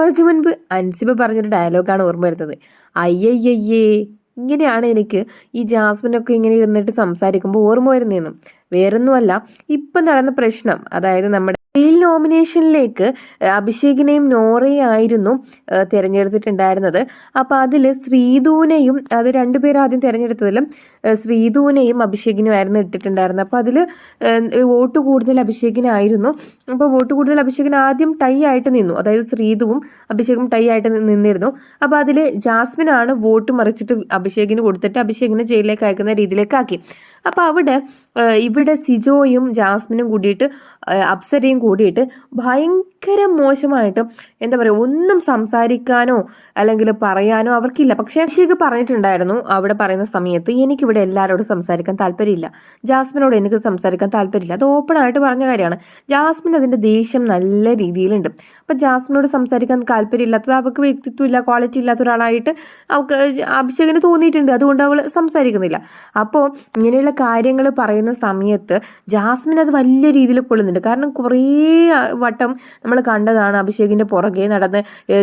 കുറച്ചു മുൻപ് അൻസിബ പറഞ്ഞൊരു ഡയലോഗാണ് ഓർമ്മ വരുന്നത്. അയ്യയ്യയ്യേ ഇങ്ങനെയാണ് എനിക്ക് ഈ ജാസ്മിനൊക്കെ ഇങ്ങനെ ഇരുന്നിട്ട് സംസാരിക്കുമ്പോൾ ഓർമ്മ വരുന്നതെന്നും വേറൊന്നുമല്ല ഇപ്പം നടന്ന പ്രശ്നം അതായത് നമ്മുടെ മെയിൽ നോമിനേഷനിലേക്ക് അഭിഷേകിനെയും നോറയും ആയിരുന്നു ഏഹ്, തിരഞ്ഞെടുത്തിട്ടുണ്ടായിരുന്നത്. അപ്പോൾ അതിൽ ശ്രീധൂനയും അത് രണ്ടുപേരും ആദ്യം തിരഞ്ഞെടുത്തതിലും ശ്രീധൂനയും അഭിഷേകിനും ആയിരുന്നു ഇട്ടിട്ടുണ്ടായിരുന്നത് അപ്പോൾ അതിൽ വോട്ട് കൂടുതൽ അഭിഷേകിനായിരുന്നു. അപ്പോൾ വോട്ട് കൂടുതൽ അഭിഷേകിന് ആദ്യം ടൈ ആയിട്ട് നിന്നു. അതായത് ശ്രീധുവും അഭിഷേകും ടൈ ആയിട്ട് നിന്നിരുന്നു. അപ്പോൾ അതിൽ ജാസ്മിനാണ് വോട്ട് മറിച്ചിട്ട് അഭിഷേകിന് കൊടുത്തിട്ട് അഭിഷേകിനെ ജയിലിലേക്ക് അയക്കുന്ന രീതിയിലേക്ക് ആക്കി. അപ്പോൾ അവിടെ ഇവിടെ സിജോയും ജാസ്മിനും കൂടിയിട്ട് അപ്സരയും കൂടിയിട്ട് ഭയങ്കര മോശമായിട്ട് എന്താ പറയുക ഒന്നും സംസാരിക്കാനോ അല്ലെങ്കിൽ പറയാനോ അവർക്കില്ല. പക്ഷേ അഭിഷേക് പറഞ്ഞിട്ടുണ്ടായിരുന്നു അവിടെ പറയുന്ന സമയത്ത് എനിക്കിവിടെ എല്ലാവരോടും സംസാരിക്കാൻ താല്പര്യമില്ല. ജാസ്മിനോട് എനിക്ക് സംസാരിക്കാൻ താല്പര്യമില്ല. അത് ഓപ്പൺ ആയിട്ട് പറഞ്ഞ കാര്യമാണ്. ജാസ്മിൻ അതിന്റെ ദേഷ്യം നല്ല രീതിയിലുണ്ട്. അപ്പം ജാസ്മിനോട് സംസാരിക്കാൻ താല്പര്യമില്ലാത്തത് അവൾക്ക് വ്യക്തിത്വം ഇല്ല ക്വാളിറ്റി ഇല്ലാത്ത ഒരാളായിട്ട് അവൾക്ക് അഭിഷേകിന് തോന്നിയിട്ടുണ്ട്. അതുകൊണ്ട് അവൾ സംസാരിക്കുന്നില്ല. അപ്പോൾ ഇങ്ങനെയുള്ള കാര്യങ്ങൾ പറയുന്ന സമയത്ത് ജാസ്മിൻ അത് വലിയ രീതിയിൽ കൊള്ളുന്നുണ്ട്. കാരണം കുറേ വട്ടം നമ്മൾ കണ്ടതാണ് അഭിഷേകിന്റെ പുറകെ നടന്ന്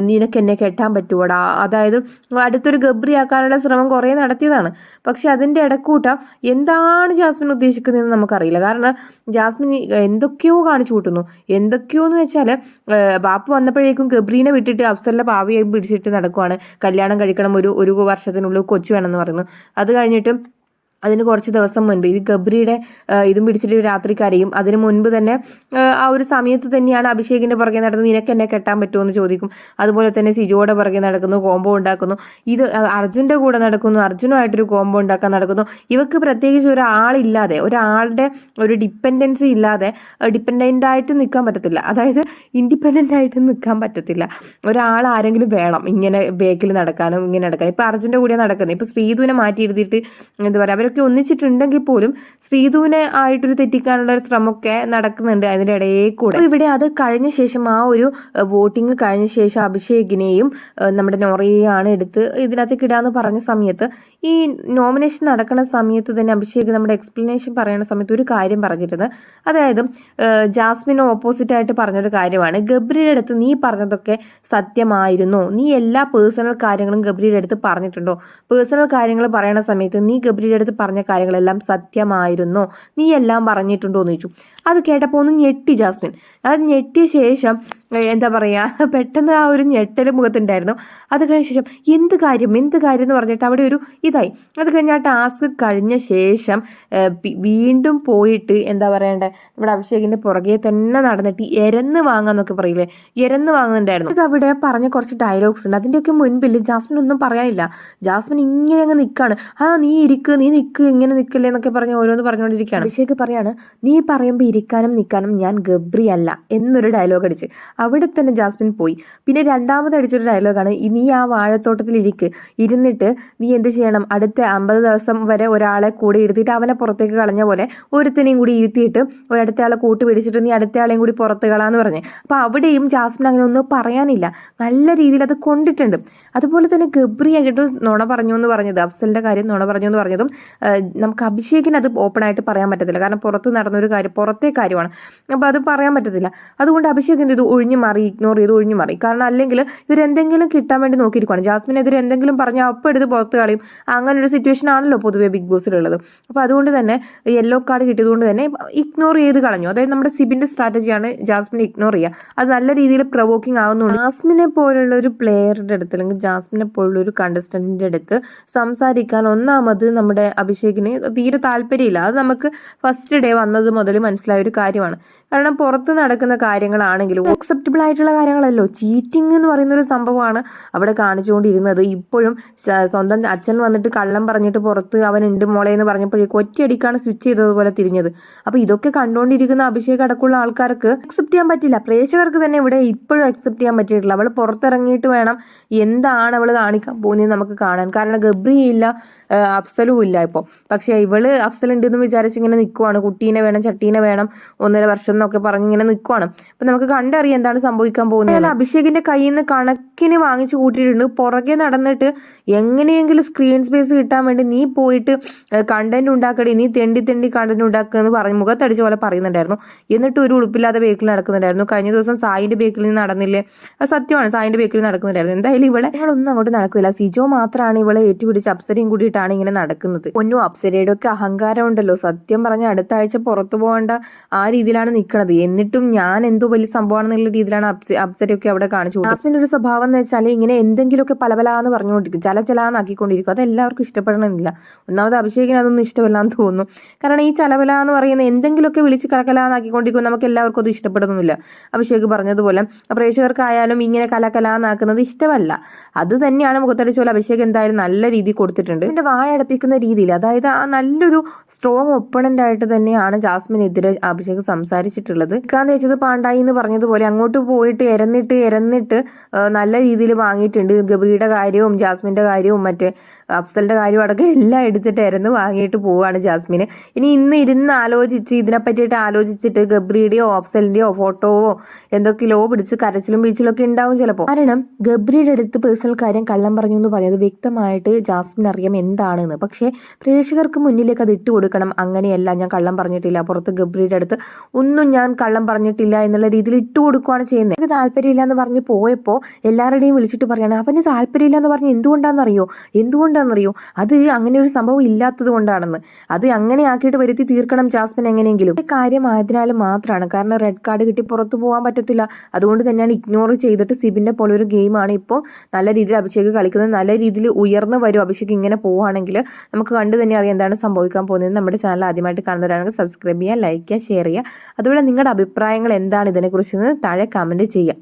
നിനക്ക് എന്നെ കെട്ടാൻ പറ്റുവടാ? അതായത് അടുത്തൊരു ഗബ്രിയാക്കാനുള്ള ശ്രമം കുറേ നടത്തിയതാണ്. പക്ഷെ അതിന്റെ ഇടക്കൂട്ട എന്താണ് ജാസ്മിൻ ഉദ്ദേശിക്കുന്നതെന്ന് നമുക്കറിയില്ല. കാരണം ജാസ്മിൻ എന്തൊക്കെയോ കാണിച്ചു കൂട്ടുന്നു. എന്തൊക്കെയോ എന്ന് വെച്ചാൽ ബാപ്പ് വന്നപ്പോഴേക്കും ഗബ്രീനെ വിട്ടിട്ട് അഫ്സറിലെ ഭാവിയായി പിടിച്ചിട്ട് നടക്കുവാണ്. കല്യാണം കഴിക്കണം ഒരു ഒരു വർഷത്തിനുള്ളിൽ കൊച്ചു വേണമെന്ന് പറയുന്നു. അത് കഴിഞ്ഞിട്ട് അതിന് കുറച്ച് ദിവസം മുൻപ്. ഇത് ഗബ്രിയുടെ ഇതും പിടിച്ചിട്ട് രാത്രി കരയും. അതിന് മുൻപ് തന്നെ ആ, ഒരു സമയത്ത് തന്നെയാണ് അഭിഷേകിന്റെ പുറകെ നടന്ന് നിനക്ക് എന്നെ കെട്ടാൻ പറ്റുമോ എന്ന് ചോദിക്കും. അതുപോലെ തന്നെ സിജോയുടെ പുറകെ നടക്കുന്നു കോംബോ ഉണ്ടാക്കുന്നു. ഇത് അർജുന്റെ കൂടെ നടക്കുന്നു അർജുനുമായിട്ടൊരു കോംബോ ഉണ്ടാക്കാൻ നടക്കുന്നു. ഇവക്ക് പ്രത്യേകിച്ച് ഒരാളില്ലാതെ ഒരാളുടെ ഒരു ഡിപ്പെൻഡൻസി ഇല്ലാതെ ഡിപ്പെൻഡന്റ് ആയിട്ട് നിൽക്കാൻ പറ്റത്തില്ല. അതായത് ഇൻഡിപെൻഡന്റ് ആയിട്ട് നിൽക്കാൻ പറ്റത്തില്ല. ഒരാൾ ആരെങ്കിലും വേണം ഇങ്ങനെ ബേക്കിൽ നടക്കാനും ഇങ്ങനെ നടക്കാനും. ഇപ്പൊ അർജുന്റെ കൂടെ നടക്കുന്നത് ഇപ്പൊ ശ്രീധുവിനെ മാറ്റി എഴുതിയിട്ട് എന്താ പറയുക അവരൊക്കെ ഒന്നിച്ചിട്ടുണ്ടെങ്കിൽ പോലും ശ്രീധുവിനെ ആയിട്ടൊരു തെറ്റിക്കാനുള്ള ഒരു ശ്രമമൊക്കെ നടക്കുന്നുണ്ട് അതിന്റെ ഇടയിൽ കൂടെ. ഇവിടെ അത് കഴിഞ്ഞ ശേഷം ആ ഒരു വോട്ടിംഗ് കഴിഞ്ഞ ശേഷം അഭിഷേകിനെയും നമ്മുടെ നോറയെയാണ് എടുത്ത് ഇതിനകത്തേക്ക് കിടാന്ന് പറഞ്ഞ സമയത്ത് ഈ നോമിനേഷൻ നടക്കുന്ന സമയത്ത് തന്നെ അഭിഷേക് നമ്മുടെ എക്സ്പ്ലനേഷൻ പറയുന്ന സമയത്ത് ഒരു കാര്യം പറഞ്ഞിരുന്നത് അതായത് ജാസ്മിന് ഓപ്പോസിറ്റ് ആയിട്ട് പറഞ്ഞൊരു കാര്യമാണ്. ഗബ്രിയുടെ അടുത്ത് നീ പറഞ്ഞതൊക്കെ സത്യമായിരുന്നോ. നീ എല്ലാ പേഴ്സണൽ കാര്യങ്ങളും ഗബ്രിയുടെ അടുത്ത് പറഞ്ഞിട്ടുണ്ടോ? പേഴ്സണൽ കാര്യങ്ങൾ പറയുന്ന സമയത്ത് നീ ഗബ്രിയുടെ അടുത്ത് പറഞ്ഞ കാര്യങ്ങളെല്ലാം സത്യമായിരുന്നു. നീ എല്ലാം പറഞ്ഞിട്ടുണ്ടോ എന്ന് ചോദിച്ചു. അത് കേട്ടപ്പോൾ ഒന്ന് ഞെട്ടി ജാസ്മിൻ. അത് ഞെട്ടിയ ശേഷം എന്താ പറയുക പെട്ടെന്ന് ആ ഒരു ഞെട്ടൽ മുഖത്തുണ്ടായിരുന്നു. അത് കഴിഞ്ഞ ശേഷം എന്ത് കാര്യം എന്ത് കാര്യം എന്ന് പറഞ്ഞിട്ട് അവിടെ ഒരു ഇതായി. അത് കഴിഞ്ഞ് ആ ടാസ്ക് കഴിഞ്ഞ ശേഷം വീണ്ടും പോയിട്ട് എന്താ പറയണ്ടേ നമ്മുടെ അഭിഷേകിന്റെ പുറകെ തന്നെ നടന്നിട്ട് എരന്ന് വാങ്ങാന്നൊക്കെ പറയില്ലേ എരന്ന് വാങ്ങുന്നുണ്ടായിരുന്നു. ഇത് അവിടെ പറഞ്ഞ കുറച്ച് ഡയലോഗ്സ് ഉണ്ട്. അതിന്റെയൊക്കെ മുൻപിൽ ജാസ്മിൻ ഒന്നും പറയാനില്ല. ജാസ്മിൻ ഇങ്ങനെ അങ്ങ് നിൽക്കാണ് ആ നീ ഇരിക്ക് നീ നിൽക്ക് ഇങ്ങനെ നിൽക്കില്ലേ എന്നൊക്കെ പറഞ്ഞ് ഓരോന്ന് പറഞ്ഞുകൊണ്ടിരിക്കുകയാണ്. അഭിഷേക് പറയാണ് നീ പറയുമ്പോൾ ഇരിക്കാനും നിൽക്കാനും ഞാൻ ഗബ്രിയല്ല എന്നൊരു ഡയലോഗ് അടിച്ച്. അവിടെ തന്നെ ജാസ്മിൻ പോയി. പിന്നെ രണ്ടാമത് അടിച്ചൊരു ഡയലോഗാണ് ഇനി ആ വാഴത്തോട്ടത്തിൽ ഇരിക്ക് ഇരുന്നിട്ട് നീ എന്ത് ചെയ്യണം? അടുത്ത അമ്പത് ദിവസം വരെ ഒരാളെ കൂടെ ഇരുത്തിയിട്ട് അവനെ പുറത്തേക്ക് കളഞ്ഞ പോലെ ഒരുത്തനെയും കൂടി ഇരുത്തിയിട്ട് ഒരടുത്ത ആളെ കൂട്ട് പിടിച്ചിട്ട് നീ അടുത്ത ആളെയും കൂടി പുറത്ത് കളാന്ന് പറഞ്ഞ്. അപ്പൊ അവിടെയും ജാസ്മിൻ അങ്ങനെ ഒന്നും പറയാനില്ല. നല്ല രീതിയിൽ അത് കൊണ്ടിട്ടുണ്ട്. അതുപോലെ തന്നെ ഗബ്രി ആയിട്ട് നുണ പറഞ്ഞു എന്ന് പറഞ്ഞത് അഫ്സലിന്റെ കാര്യം നുണ പറഞ്ഞു എന്ന് പറഞ്ഞതും നമുക്ക് അഭിഷേകിന് അത് ഓപ്പൺ ആയിട്ട് പറയാൻ പറ്റത്തില്ല. കാരണം പുറത്ത് നടന്നൊരു കാര്യം പുറത്തെ കാര്യമാണ്. അപ്പൊ അത് പറയാൻ പറ്റത്തില്ല. അതുകൊണ്ട് അഭിഷേക് എന്ത് ചെയ്തു? ഒഴിഞ്ഞു മാറി ഇഗ്നോർ ചെയ്ത് ഒഴിഞ്ഞു മാറി. കാരണം അല്ലെങ്കിൽ ഇവരെന്തെങ്കിലും കിട്ടാൻ വേണ്ടി നോക്കിയിരിക്കുകയാണ് ജാസ്മിനെതിരെ എന്തെങ്കിലും പറഞ്ഞാൽ അപ്പം എടുത്ത് പുറത്ത് കളയും. അങ്ങനെ ഒരു സിറ്റുവേഷൻ ആണല്ലോ പൊതുവേ ബിഗ് ബോസിലുള്ളത് അപ്പോൾ അതുകൊണ്ട് തന്നെ യെല്ലോ കാർഡ് കിട്ടിയതുകൊണ്ട് തന്നെ ഇഗ്നോർ ചെയ്ത് കളഞ്ഞു. അതായത് നമ്മുടെ സിബിന്റെ സ്ട്രാറ്റജിയാണ് ജാസ്മിനെ ഇഗ്നോർ ചെയ്യുക അത് നല്ല രീതിയിൽ പ്രവോക്കിംഗ് ആകുന്നുണ്ട് ജാസ്മിനെ പോലുള്ള ഒരു പ്ലെയറുടെ അടുത്ത് അല്ലെങ്കിൽ ജാസ്മിനെ പോലുള്ള ഒരു കണ്ടസ്റ്റന്റിന്റെ അടുത്ത് സംസാരിക്കാൻ ഒന്നാമത് നമ്മുടെ അഭിഷേകിന് തീരെ താല്പര്യമില്ല. അത് നമുക്ക് ഫസ്റ്റ് ഡേ വന്നത് മുതൽ മനസ്സിലായ ഒരു കാര്യമാണ്. കാരണം പുറത്ത് നടക്കുന്ന കാര്യങ്ങളാണെങ്കിലും അക്സെപ്റ്റബിൾ ആയിട്ടുള്ള കാര്യങ്ങളല്ലോ. ചീറ്റിംഗ് എന്ന് പറയുന്ന ഒരു സംഭവമാണ് അവിടെ കാണിച്ചുകൊണ്ടിരുന്നത്. ഇപ്പോഴും സ്വന്തം അച്ഛൻ വന്നിട്ട് കള്ളം പറഞ്ഞിട്ട് പുറത്ത് അവൻ ഉണ്ട് മോളെ എന്ന് പറഞ്ഞപ്പോഴേക്കും ഒറ്റയടിക്കാണ് സ്വിച്ച് ചെയ്തതുപോലെ തിരിഞ്ഞത്. അപ്പൊ ഇതൊക്കെ കണ്ടുകൊണ്ടിരിക്കുന്ന അഭിഷേക് അടക്കമുള്ള ആൾക്കാർക്ക് അക്സെപ്റ്റ് ചെയ്യാൻ പറ്റില്ല. പ്രേക്ഷകർക്ക് തന്നെ ഇവിടെ ഇപ്പോഴും അക്സെപ്റ്റ് ചെയ്യാൻ പറ്റിയിട്ടില്ല. അവൾ പുറത്തിറങ്ങിയിട്ട് വേണം എന്താണ് അവൾ കാണിക്കാൻ പോകുന്നത് നമുക്ക് കാണാൻ. കാരണം ഗബ്രിയില്ല അഫ്സലും ഇല്ല ഇപ്പോൾ പക്ഷെ ഇവൾ അഫ്സൽ ഉണ്ടെന്ന് വിചാരിച്ച് ഇങ്ങനെ നിൽക്കുവാണ് കുട്ടീനെ വേണം ചട്ടീനെ വേണം ഒന്നര വർഷം എന്നൊക്കെ പറഞ്ഞ് ഇങ്ങനെ നിൽക്കുവാണ് അപ്പൊ നമുക്ക് കണ്ടറിയാം എന്താണ് സംഭവിക്കാൻ പോകുന്നത് അഭിഷേകിന്റെ കയ്യിൽ നിന്ന് കണക്കിന് വാങ്ങിച്ചു കൂട്ടിയിട്ടുണ്ട്. പുറകെ നടന്നിട്ട് എങ്ങനെയെങ്കിലും സ്ക്രീൻ സ്പേസ് കിട്ടാൻ വേണ്ടി നീ പോയിട്ട് കണ്ടന്റ് ഉണ്ടാക്കടി നീ തെണ്ടി തെണ്ടി കണ്ടന്റ് ഉണ്ടാക്കുക എന്ന് പറഞ്ഞ് മുഖത്തടിച്ച പോലെ പറയുന്നുണ്ടായിരുന്നു. എന്നിട്ട് ഒരു ഉടുപ്പില്ലാതെ ബേക്കിൽ നടക്കുന്നുണ്ടായിരുന്നു. കഴിഞ്ഞ ദിവസം സായിന്റെ ബേക്കിൽ നിന്ന് നടന്നില്ലേ? അത് സത്യമാണ് സായിന്റെ ബേക്കിൽ നടക്കുന്നുണ്ടായിരുന്നു. എന്തായാലും ഇവിടെ ഇവളൊന്നും അങ്ങോട്ട് നടക്കുന്നില്ല. സിജോ മാത്രമാണ് ഇവളെ ഏറ്റുപിടിച്ച് അപ്സരയും കൂടിയിട്ടാണ് ഇങ്ങനെ നടക്കുന്നത്. ഒന്നും അപ്സരയുടെ ഒക്കെ അഹങ്കാരം ഉണ്ടല്ലോ. സത്യം പറഞ്ഞ അടുത്ത ആഴ്ച പുറത്തു പോകേണ്ട ആ രീതിയിലാണ് നിൽക്കുന്നത് എന്നിട്ടും ഞാൻ എന്തോ വലിയ സംഭവമാണെന്നുള്ള രീതിയിലാണ് അപ്സ അപ്സരയൊക്കെ അവിടെ കാണിച്ചു ജാസ്മിന്റെ ഒരു സ്വഭാവം എന്ന് വെച്ചാൽ ഇങ്ങനെ എന്തെങ്കിലുമൊക്കെ പല പല എന്ന് പറഞ്ഞുകൊണ്ടിരിക്കും. ചല ചലാന്നാക്കിക്കൊണ്ടിരിക്കും അത് എല്ലാവർക്കും ഇഷ്ടപ്പെടണമെന്നില്ല. ഒന്നാമത് അഭിഷേകിന് അതൊന്നും ഇഷ്ടമല്ലാന്ന് തോന്നുന്നു. കാരണം ഈ ചലവല എന്ന് പറയുന്ന എന്തെങ്കിലുമൊക്കെ വിളിച്ച് കലകലാന്നാക്കിക്കൊണ്ടിരിക്കും നമുക്ക് എല്ലാവർക്കും അത് ഇഷ്ടപ്പെടുന്നില്ല അഭിഷേക് പറഞ്ഞതുപോലെ പ്രേക്ഷകർക്കായാലും ഇങ്ങനെ കലകലാന്നാക്കുന്നത് ഇഷ്ടമല്ല. അത് തന്നെയാണ് പോലെ അഭിഷേക് എന്തായാലും നല്ല രീതിയിൽ കൊടുത്തിട്ടുണ്ട്. വായ അടപ്പിക്കുന്ന രീതിയിൽ അതായത് ആ നല്ലൊരു സ്ട്രോങ് ഒപ്പണന്റ് ആയിട്ട് തന്നെയാണ് ജാസ്മിനെതിരെ അഭിഷേക് സംസാരിച്ചിട്ടുള്ളത്. എന്ന് വെച്ചത് പാണ്ടായി എന്ന് പറഞ്ഞതുപോലെ അങ്ങോട്ട് പോയിട്ട് ഇരന്നിട്ട് ഇരന്നിട്ട് നല്ല രീതിയിൽ വാങ്ങിയിട്ടുണ്ട്. ഗബ്രിയുടെ കാര്യവും ജാസ്മിന്റെ കാര്യവും മറ്റേ അഫ്സലിന്റെ കാര്യം അടക്കം എല്ലാം എടുത്തിട്ട് എരന്ന് വാങ്ങിയിട്ട് പോവാണ് ജാസ്മിന്. ഇനി ഇന്ന് ഇരുന്ന് ആലോചിച്ച് ഇതിനെ പറ്റിയിട്ട് ആലോചിച്ചിട്ട് ഗബ്രിയുടെയോ അഫ്സലിന്റെയോ ഫോട്ടോവോ എന്തൊക്കെയോ പിടിച്ച് കരച്ചിലും ബീച്ചിലൊക്കെ ഉണ്ടാവും ചിലപ്പോൾ കാരണം ഗബ്രിയുടെ അടുത്ത് പേഴ്സണൽ കാര്യം കള്ളം പറഞ്ഞു എന്ന് പറയുന്നത് വ്യക്തമായിട്ട് ജാസ്മിൻ അറിയാം എന്താണെന്ന്. പക്ഷേ പ്രേക്ഷകർക്ക് മുന്നിലേക്ക് അത് ഇട്ട് കൊടുക്കണം അങ്ങനെയല്ല ഞാൻ കള്ളം പറഞ്ഞിട്ടില്ല. പുറത്ത് ഗബ്രിയുടെ അടുത്ത് ഒന്നും ഞാൻ കള്ളം പറഞ്ഞിട്ടില്ല എന്നുള്ള രീതിയിൽ ഇട്ട് കൊടുക്കുകയാണ് ചെയ്യുന്നത്. എനിക്ക് താല്പര്യമില്ല എന്ന് പറഞ്ഞ് പോയപ്പോൾ എല്ലാവരുടെയും വിളിച്ചിട്ട് പറയാണ് അവന് താല്പര്യമില്ല എന്ന് പറഞ്ഞ് എന്തുകൊണ്ടാണെന്നറിയോ? എന്തുകൊണ്ടാണെന്നറിയോ? അത് അങ്ങനെ ഒരു സംഭവം ഇല്ലാത്തത് കൊണ്ടാണെന്ന്. അത് അങ്ങനെ ആക്കിയിട്ട് വരുത്തി തീർക്കണം ജാസ്മിൻ എങ്ങനെയെങ്കിലും. കാര്യം ആയതിനാൽ മാത്രമാണ് കാരണം റെഡ് കാർഡ് കിട്ടി പുറത്തു പോകാൻ പറ്റത്തില്ല. അതുകൊണ്ട് തന്നെയാണ് ഇഗ്നോർ ചെയ്തിട്ട് സിബിന്റെ പോലെ ഒരു ഗെയിമാണ് ഇപ്പോൾ നല്ല രീതിയിൽ അഭിഷേക് കളിക്കുന്നത്. നല്ല രീതിയിൽ ഉയർന്നു വരും. അഭിഷേക് ഇങ്ങനെ പോവുകയാണെങ്കിൽ നമുക്ക് കണ്ടു തന്നെ അറിയാം എന്താണ് സംഭവിക്കാൻ പോകുന്നത് നമ്മുടെ ചാനൽ ആദ്യമായിട്ട് കാണുന്നവരാണെങ്കിൽ സബ്സ്ക്രൈബ് ചെയ്യുക ലൈക്ക് ചെയ്യുക ഷെയർ ചെയ്യുക. അതുപോലെ നിങ്ങളുടെ അഭിപ്രായങ്ങൾ എന്താണ് ഇതിനെക്കുറിച്ച് താഴെ കമന്റ് ചെയ്യുക.